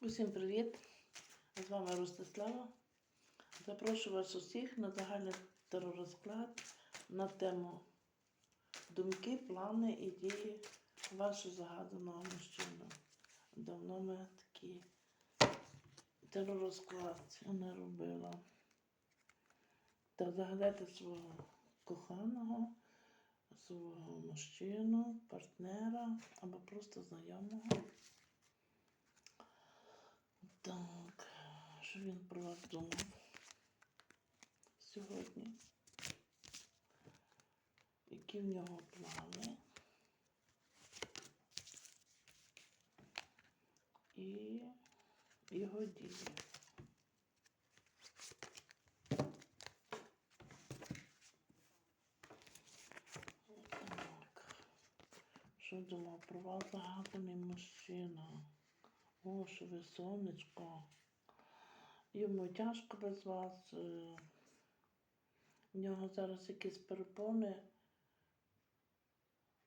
Усім привіт! З вами Ростислава. Запрошую вас усіх на загальний теророзклад на тему думки, плани і дії вашого загаданого мужчини. Давно ми такий теророзклад не робила. Та загадайте свого коханого, свого мужчину, партнера або просто знайомого. Так, що він про вас думав сьогодні? Які в нього плани? І його дії. Так. Що думав про вас загаданий мужчина? О, що ви сонечко. Йому тяжко без вас. е, В нього зараз якісь перепони,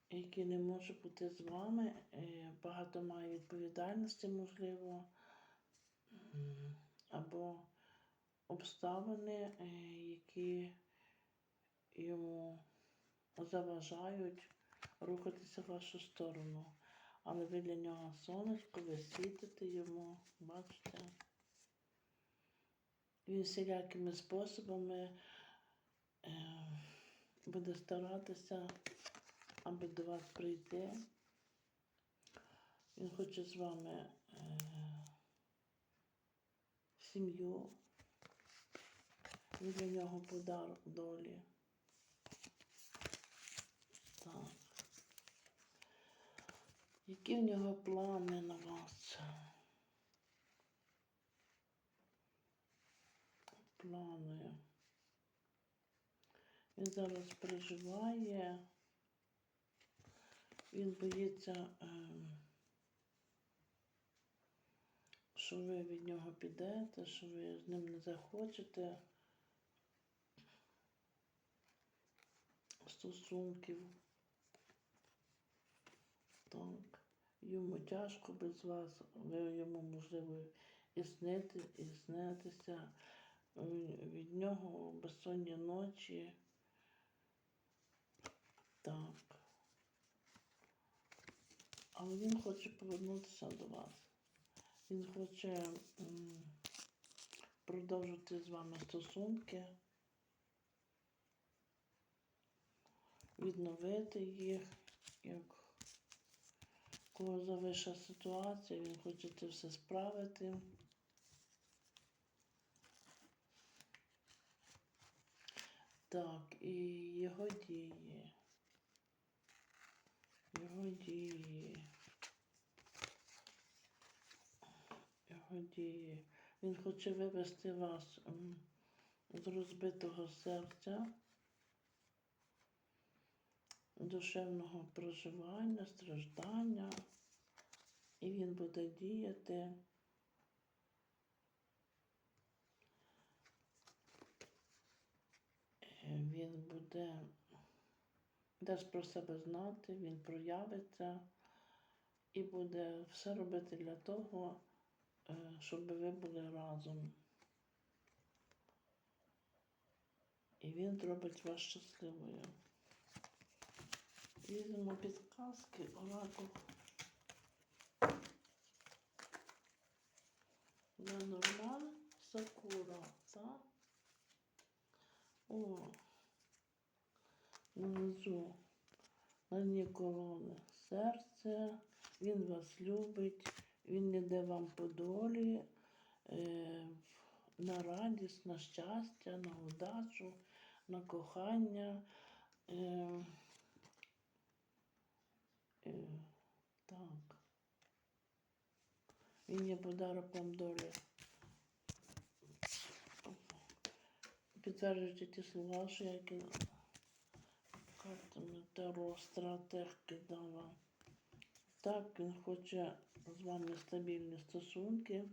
які не може бути з вами. е, Багато має відповідальності, можливо, або обставини, е, які йому заважають рухатися в вашу сторону. Але ви для нього сонечко, ви світите йому, бачите. Він всілякими способами е, буде старатися, аби до вас прийти. Він хоче з вами е, сім'ю. Він для нього подарок долі. Так. Які в нього плани на вас? Плани. Він зараз переживає. Він боїться, ем, що ви від нього підете, що ви з ним не захочете стосунків. Так. Йому тяжко без вас, ви йому можливо і снити, і снитися. Е, Від нього безсонні ночі. Так. Але він хоче повернутися до вас. Він хоче м, продовжити з вами стосунки, відновити їх, кого завиша ситуація, він хоче це все справити. Так, і його дії. Його дії. Його дії. Він хоче вивести вас з розбитого серця, душевного проживання, страждання. І він буде діяти. Він буде дасть про себе знати, він проявиться і буде все робити для того, е, щоб ви були разом. І він зробить вас щасливою. Візьмемо підказки, оракул. Ленорман Сакура, так? О, внизу на дні корони серце, він вас любить, він йде вам по долі, е, на радість, на щастя, на удачу, на кохання. Е, так. Він є подароком долі. Підтверджуйте ті слова, що я кидала. Картами Таро стратег кидала. Так, він хоче з вами стабільні стосунки.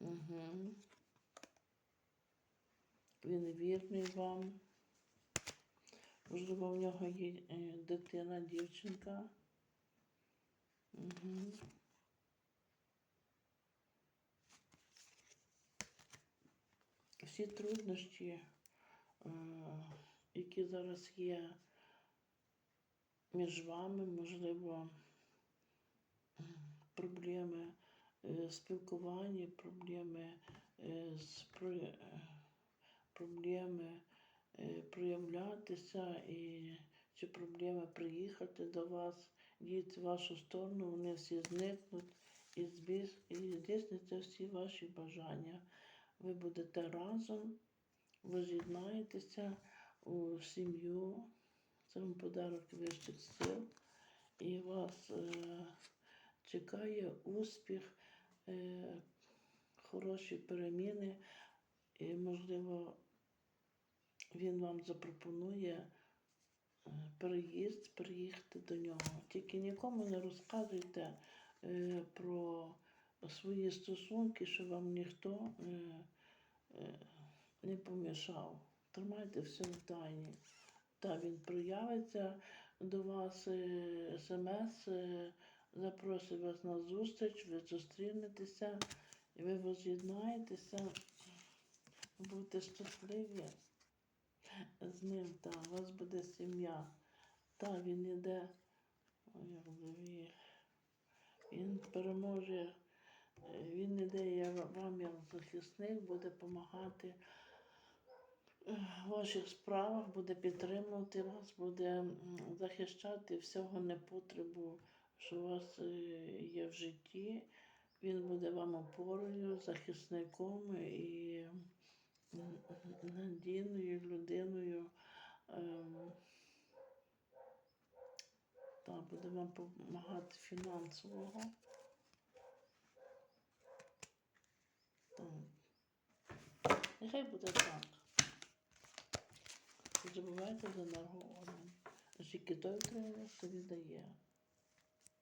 Угу. Він вірний вам. Можливо, в нього є е, дитина, дівчинка. Угу. Всі труднощі, е, які зараз є між вами, можливо, проблеми е, спілкування, проблеми е, з проблеми проявлятися і чи проблеми приїхати до вас діти в вашу сторону, вони всі зникнуть і збіс- і здійсняться всі ваші бажання. Ви будете разом, ви з'єднаєтеся у сім'ю, це вам подарок вищих сил, і вас е, чекає успіх, е, хороші переміни, і, можливо, він вам запропонує переїзд, переїхати до нього. Тільки нікому не розказуйте е, про свої стосунки, що вам ніхто е, е, не помішав. Тримайте все в тайні. Та він проявиться до вас е, смс, е, запросить вас на зустріч, ви зустрінетеся, ви воз'єднаєтеся, будете щасливі з ним, та у вас буде сім'я. Та він як він переможе, він іде я вам як захисник, буде допомагати в ваших справах, буде підтримувати вас, буде захищати всього непотребу, що у вас е, є в житті. Він буде вам опорою, захисником і надійною людиною. ем, Та буде вам допомагати фінансового. Так. Нехай буде так. Не забувайте за енергоорган. Скільки той отримує, то віддає.